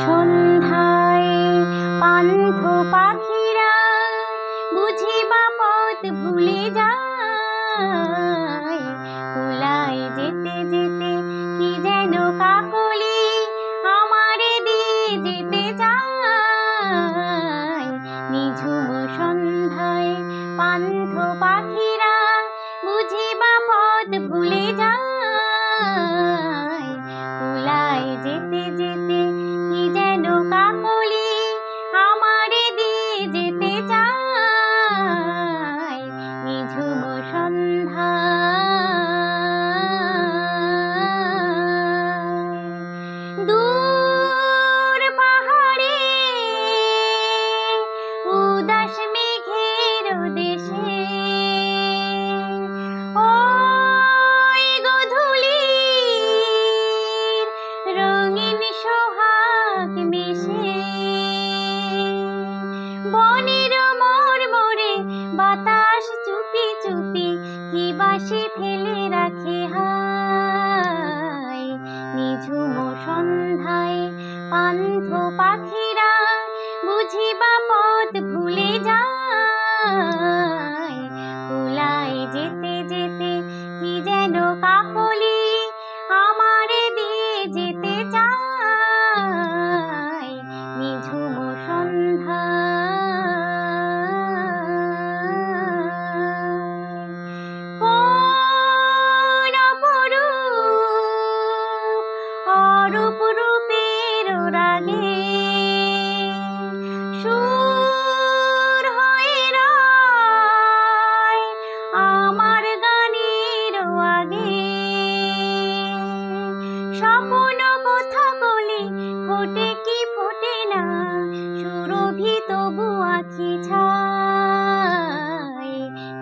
সন্ধ্যায় পান্থ পাখিরা বুঝিবা পথ ভুলে যায়। যেতে যেতে কি যেন কাকলি আমারে দিয়ে যেতে চায় নিঝুম সন্ধ্যায় পান্থ পাখিরা বুঝিবা পথ ভুলে যায়। বাতাস চুপি চুপি কি বাসি ফেলে রাখে হায়? নিঝুম সন্ধ্যায় পান্থ পাখিরা বুঝিবা পথ ভুলে যায়। ফোটে কি ফোটে না, সুরভি তবু আখি ছায়।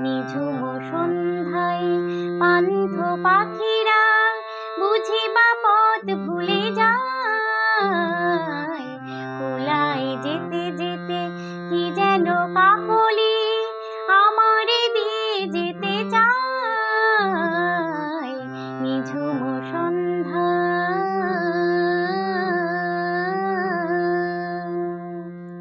নিঝুম সন্ধ্যায় পান্থ পাখিরা বুঝি পথ ভুলে যায়। কোলায় যেতে যেতে কি যেন কাপলি